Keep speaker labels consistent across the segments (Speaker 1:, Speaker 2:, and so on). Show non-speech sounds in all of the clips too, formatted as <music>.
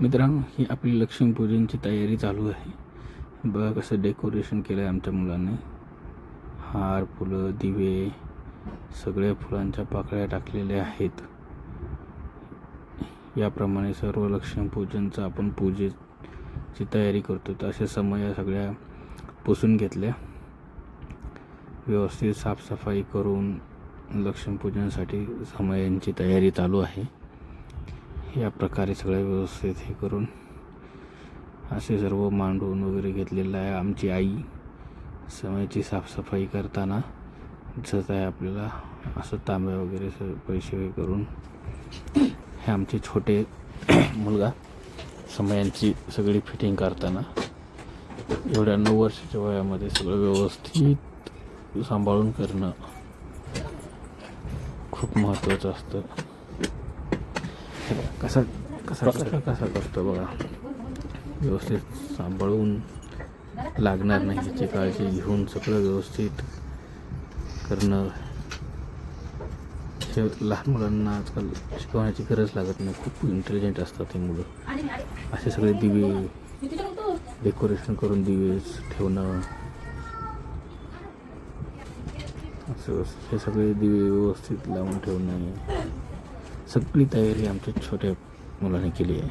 Speaker 1: मित्रांनो ही आपली लक्ष्मीपूजनची तयारी चालू आहे. बघा कसं डेकोरेशन केलं आहे आमच्या मुलांनी. हार फुलं दिवे सगळ्या फुलांच्या पाकळ्या टाकलेल्या आहेत. याप्रमाणे सर्व लक्ष्मीपूजनचं आपण पूजेची तयारी करतो. तर अशा समया सगळ्या पुसून घेतल्या. व्यवस्थित साफसफाई करून लक्ष्मीपूजनासाठी समयांची तयारी चालू आहे. या प्रकारे सगळं व्यवस्थित हे करून असे सर्व मांडून वगैरे घेतलेलं आहे आमची आई. समयाची साफसफाई करताना दिसत आहे आपल्याला असं तांब्या वगैरे पैसे हे करून हे आमचे छोटे <coughs> मुलगा समयांची सगळी फिटिंग करताना एवढ्या नऊ वर्षाच्या वयामध्ये सगळं व्यवस्थित सांभाळून करणं खूप महत्त्वाचं असतं. कसा कसा कसा कसा करतो बघा व्यवस्थित सांभाळून लागणार नाही याची काळजी घेऊन सगळं व्यवस्थित करणं. हे लहान मुलांना आजकाल शिकवण्याची गरज लागत नाही. खूप इंटेलिजंट असतात हे मुलं. असे सगळे दिवे डेकोरेशन करून दिवे ठेवणं. असं हे सगळे दिवे व्यवस्थित लावून ठेवणं. सगळी तयारी आमच्या छोट्या मुलाने केली आहे.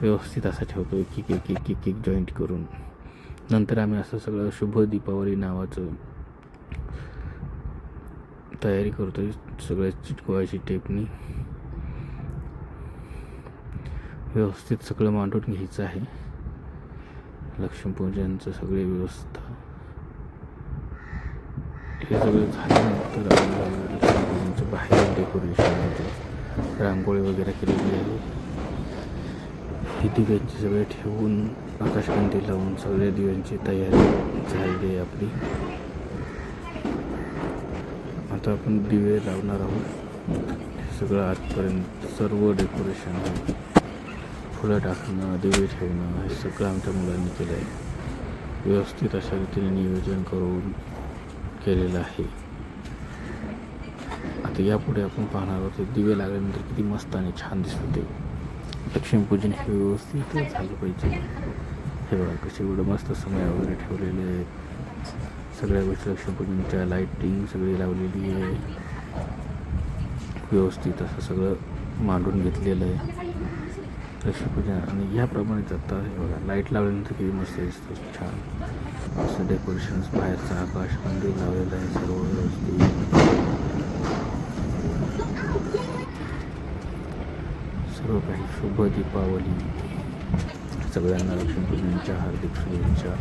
Speaker 1: व्यवस्थित असं ठेवतो एक एक एक एक एक एक जॉईंट करून. नंतर आम्ही असं सगळं शुभ दीपावली नावाचं तयारी करतो सगळ्या चिटकवायची टेपनी. व्यवस्थित सगळं मांडून घ्यायचं आहे. लक्ष्मीपूजनचं सगळी व्यवस्था. हे सगळं झाल्यानंतर बाहेरून डेकोरेशनमध्ये डेकोरेशन रांगोळी वगैरे केलेली आहे. ही दिव्यांची सगळे ठेवून आकाशकंदी लावून सगळ्या दिव्यांची तयारी झालेली आहे आपली. आता आपण दिवे लावणार आहोत. हे सगळं आजपर्यंत सर्व डेकोरेशन फुलं टाकणं दिवे ठेवणं हे सगळं आमच्या मुलांनी केलं आहे व्यवस्थित अशा रीतीने नियोजन करून केलेलं आहे. तर यापुढे आपण पाहणार आहोत दिवे लागल्यानंतर किती मस्त आणि छान दिसतं ते. लक्ष्मीपूजन हे व्यवस्थित झालं पाहिजे. हे बघा कसे एवढं मस्त समय वगैरे ठेवलेले आहेत. सगळ्या गोष्टी लक्ष्मीपूजनच्या लाईटिंग सगळी लावलेली आहे. व्यवस्थित असं सगळं मांडून घेतलेलं आहे. लक्ष्मीपूजन आणि ह्याप्रमाणेच आता हे बघा लाइट लावल्यानंतर किती मस्त दिसतं छान. असं डेकोरेशन्स बाहेरचं आकाश मंदिर लावलेलं आहे सर्व व्यवस्थित. काही शुभ दीपावली. सगळ्यांना लक्ष्मीपूजनच्या हार्दिक शुभेच्छा.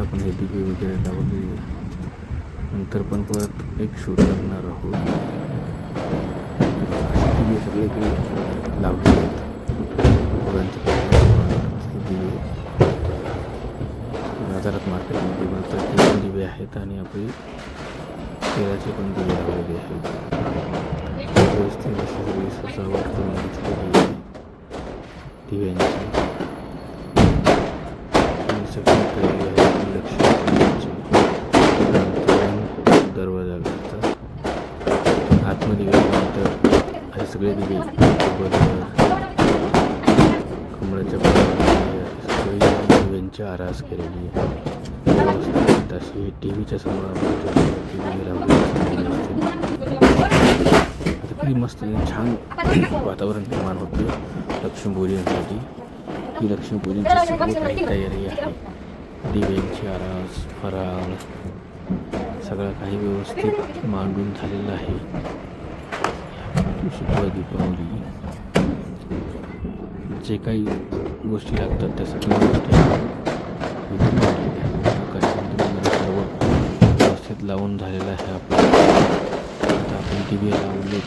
Speaker 1: आपण हे दिवे वगैरे लावले नंतर पण परत एक शूट करणार आहोत. असे दिवे सगळीकडे लावले आहेत. बाजारात मार्केटमध्ये बनतात ते पण दिवे आहेत आणि आपली तेलाचे पण दिवे लावलेले आहेत. दरवाजा आतमध्ये गेल्यानंतर हे सगळे दिवे कमळाच्या सगळी आरास केलेली टी व्हीच्या समोर टी व्ही लावलेली किती मस्त छान वातावरण निर्माण होतं. लक्ष्मीपूजनसाठी ही लक्ष्मीपूजनची सगळी काही तयारी आहे. दिव्यांची आरास फराळ सगळं काही व्यवस्थित मांडून झालेलं आहे. शुभ दीपावली. जे काही गोष्टी लागतात त्या सगळ्या गोष्टी सर्व व्यवस्थित लावून झालेलं आहे आपलं. आता आपण दिवे लावले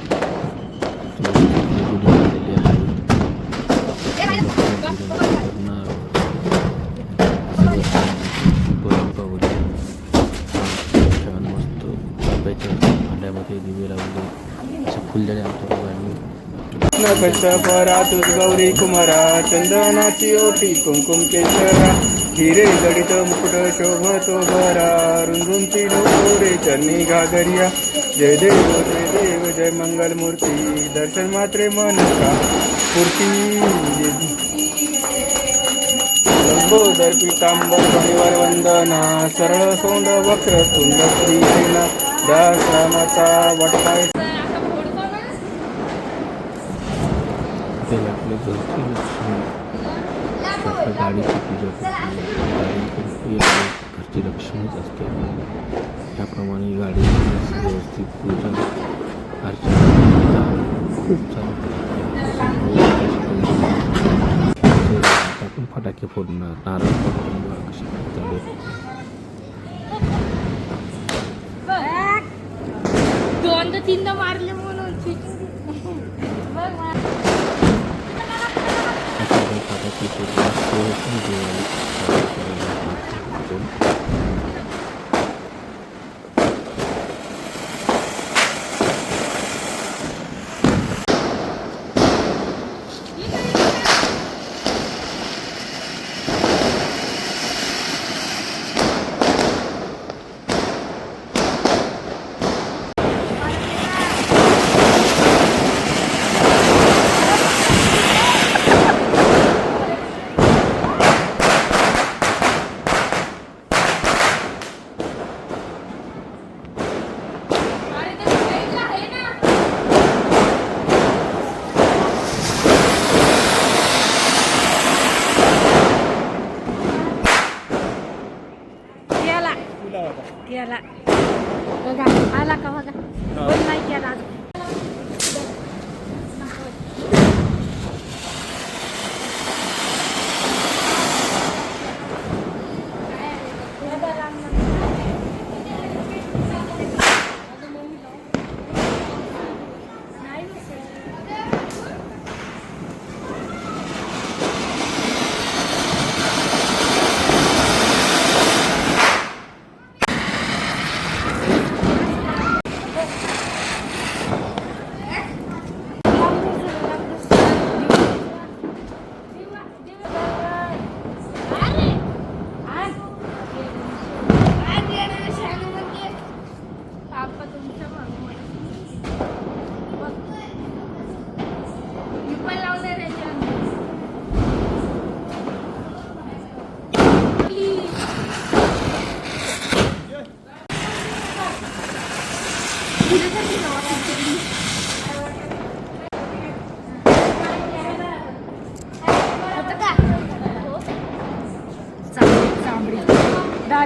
Speaker 1: कृष्ण
Speaker 2: कश्यपरातुस गौरी कुमारा चंदनाची ओटी कुंकुम केशरा हिरे जडित मुकुट शोभतो भरा रुंदुंची रे चरणी घागरिया जय देव जय देव जय मंगल मूर्ती दर्शन मात्रे मनका मूर्ती लंबोदर पितांबर परिवार वंदना सरळ सोंड वक्र तुंड श्रीसेना दासामाचा वटपाय
Speaker 1: ते आपले घरची लक्ष्मी आपल्या गाडीची पूजा करते गाडी ही आपल्या घरची लक्ष्मीच असते त्याप्रमाणे गाडी व्यवस्थित पूजा अर्चना खूप आपण फटाके फोडणार नारळ फोडणार कशी चालेल
Speaker 3: दोनदा तीनदा मारले
Speaker 1: फोडणार ते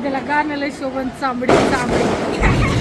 Speaker 3: त्याला गाण्याला शोभन चांबडी चांबडी <laughs>